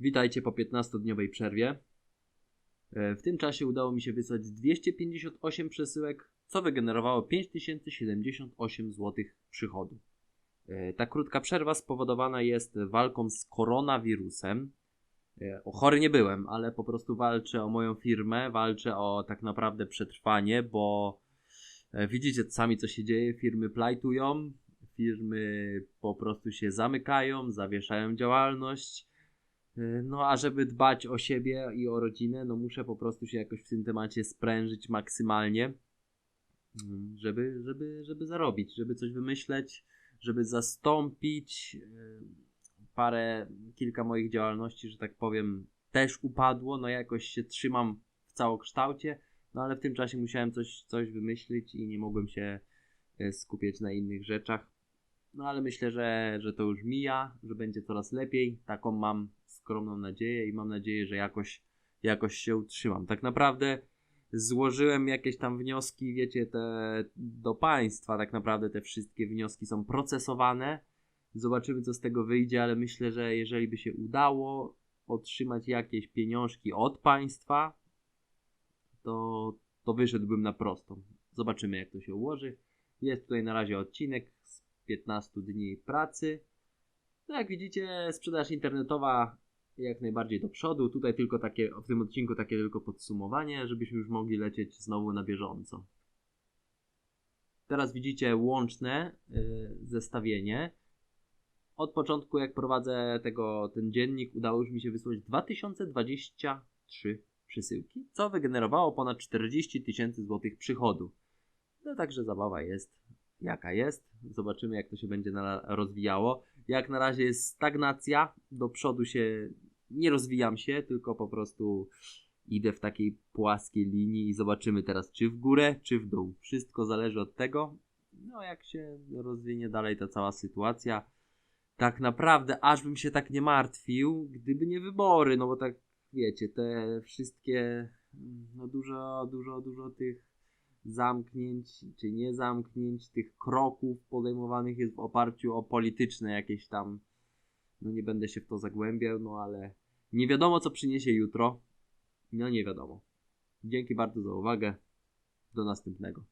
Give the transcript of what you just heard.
Witajcie po 15-dniowej przerwie. E, W tym czasie udało mi się wysłać 258 przesyłek, co wygenerowało 5078 zł przychodu. E, Ta krótka przerwa spowodowana jest walką z koronawirusem. E, O chory nie byłem, ale po prostu walczę o moją firmę, walczę o tak naprawdę przetrwanie, bo widzicie sami co się dzieje, firmy plajtują, firmy po prostu się zamykają, zawieszają działalność. E, No a żeby dbać o siebie i o rodzinę, no muszę po prostu się jakoś w tym temacie sprężyć maksymalnie, mm, żeby, żeby, żeby zarobić, żeby coś wymyśleć, żeby zastąpić. e, Parę, kilka moich działalności, że tak powiem, też upadło. No jakoś się trzymam w całokształcie, no ale w tym czasie musiałem coś, coś wymyślić i nie mogłem się e, skupiać na innych rzeczach. No ale myślę, że, że to już mija, że będzie coraz lepiej. Taką mam skromną nadzieję i mam nadzieję, że jakoś, jakoś się utrzymam. Tak naprawdę złożyłem jakieś tam wnioski, wiecie, te do państwa. Tak naprawdę te wszystkie wnioski są procesowane. Zobaczymy, co z tego wyjdzie, ale myślę, że jeżeli by się udało otrzymać jakieś pieniążki od państwa, to, to wyszedłbym na prostą. Zobaczymy, jak to się ułoży. Jest tutaj na razie odcinek 15 dni pracy. No jak widzicie, sprzedaż internetowa jak najbardziej do przodu. Tutaj tylko takie, w tym odcinku takie tylko podsumowanie, żebyśmy już mogli lecieć znowu na bieżąco. Teraz widzicie łączne y, zestawienie. Od początku, jak prowadzę tego, ten dziennik, udało już mi się wysłać 2023 przesyłki, co wygenerowało ponad 40 tysięcy złotych przychodu. No także zabawa jest jaka jest. Zobaczymy, jak to się będzie rozwijało. Jak na razie jest stagnacja, do przodu się nie rozwijam się, tylko po prostu idę w takiej płaskiej linii i zobaczymy teraz, czy w górę, czy w dół. Wszystko zależy od tego, no jak się rozwinie dalej ta cała sytuacja. Tak naprawdę, aż bym się tak nie martwił, gdyby nie wybory, no bo tak wiecie, te wszystkie, no dużo, dużo, dużo tych zamknięć, czy nie zamknięć, tych kroków podejmowanych jest w oparciu o polityczne jakieś tam, no nie będę się w to zagłębiał, no ale nie wiadomo co przyniesie jutro, no nie wiadomo. Dzięki bardzo za uwagę, do następnego.